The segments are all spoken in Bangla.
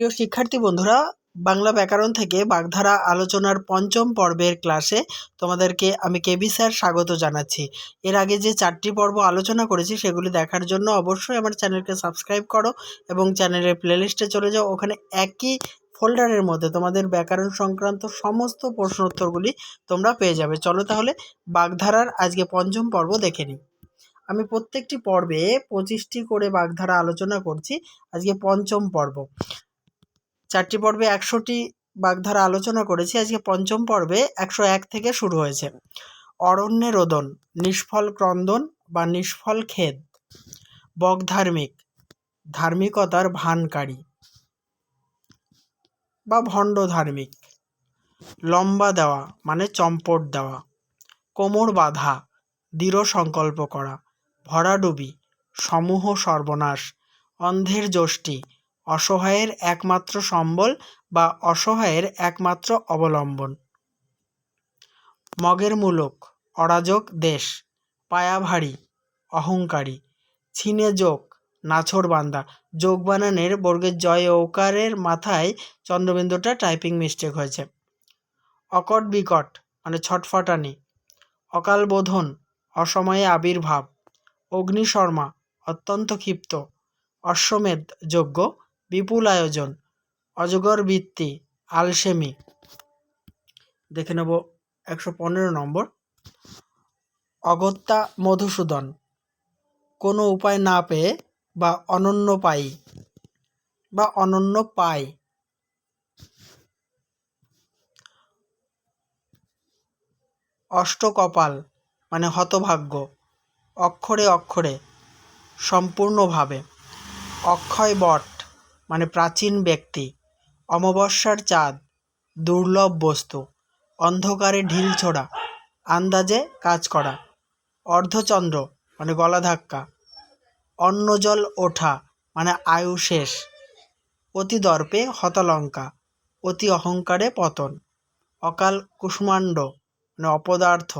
প্রিয় শিক্ষার্থী বন্ধুরা, বাংলা ব্যাকরণ থেকে বাগধারা আলোচনার পঞ্চম পর্বের ক্লাসে তোমাদেরকে আমি কেবি স্যার স্বাগত জানাচ্ছি। এর আগে যে চারটি পর্ব আলোচনা করেছি, সেগুলি দেখার জন্য অবশ্যই আমার চ্যানেলকে সাবস্ক্রাইব করো এবং চ্যানেলের প্লেলিস্টে চলে যাও। ওখানে একই ফোল্ডারের মধ্যে তোমাদের ব্যাকরণ সংক্রান্ত সমস্ত প্রশ্ন উত্তরগুলি তোমরা পেয়ে যাবে। চলো তাহলে বাগধারার আজকে পঞ্চম পর্ব দেখে নিই। আমি প্রত্যেকটি পর্বে পঁচিশটি করে বাগধারা আলোচনা করছি আজকে পঞ্চম পর্ব। চারটি পর্বে একশোটি বাগধারা আলোচনা করেছি। আজকে পঞ্চম পর্বে একশো এক থেকে শুরু হয়েছে। অরণ্যে রোদন, নিষ্ফল ক্রন্দন বা নিষ্ফল খেদ। বকধার্মিক ধার্মিকতার ভানকারী বা ভণ্ড ধার্মিক লম্বা দেওয়া মানে চম্পট দেওয়া। কোমর বাঁধা, দৃঢ় সংকল্প করা। ভরাডুবি, সমূহ সর্বনাশ। অন্ধের যষ্টি অসহায়ের একমাত্র সম্বল বা অসহায়ের একমাত্র অবলম্বন। মগের মূলক, অরাজক দেশ পায়াভারী অহংকারী, ছিনে যোগ, নাছর বান্দা, যোগ বানানের বর্গের জয় ওকারের মাথায় চন্দ্রবিন্দুটা টাইপিং মিস্টেক হয়েছে। অকট বিকট মানে ছটফটানি, অকাল বোধন, অসময়ে আবির্ভাব, অগ্নিশর্মা, অত্যন্ত ক্ষিপ্ত, অশ্বমেধ যজ্ঞ বিপুল আয়োজন, অজগর বৃত্তি আলসেমি। দেখে নেব একশো পনেরো নম্বর। অগত্যা মধুসূদন, কোনো উপায় না পেয়ে বা অনন্য পাই বা অনন্য পাই অষ্টকপাল মানে হতভাগ্য, অক্ষরে অক্ষরে, সম্পূর্ণভাবে। অক্ষয় বট মানে প্রাচীন ব্যক্তি। অমাবস্যার চাঁদ, দুর্লভ বস্তু, অন্ধকারে ঢিল ছোড়া, আন্দাজে কাজ করা, অর্ধচন্দ্র মানে গলা ধাক্কা, অন্নজল ওঠা মানে আয়ু শেষ, অতি দর্পে হতলঙ্কা, অতি অহংকারে পতন, অকাল কুষ্মাণ্ড মানে অপদার্থ,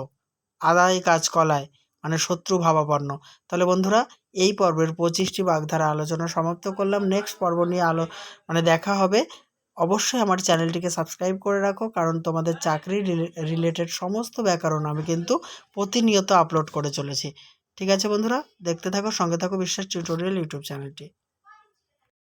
আদায় কাজ কলায় মানে শত্রু ভাবাপন্ন। তাহলে বন্ধুরা, এই পর্বের পঁচিশটি বাগধারা আলোচনা সমাপ্ত করলাম। নেক্সট পর্ব নিয়ে আলো মানে দেখা হবে। অবশ্যই আমার চ্যানেলটিকে সাবস্ক্রাইব করে রাখো, কারণ তোমাদের চাকরি রিলেটেড সমস্ত ব্যাকরণ আমি কিন্তু প্রতিনিয়ত আপলোড করে চলেছি। ঠিক আছে বন্ধুরা, দেখতে থাকো, সঙ্গে থাকো বিশ্বাস টিউটোরিয়াল ইউটিউব চ্যানেলটি।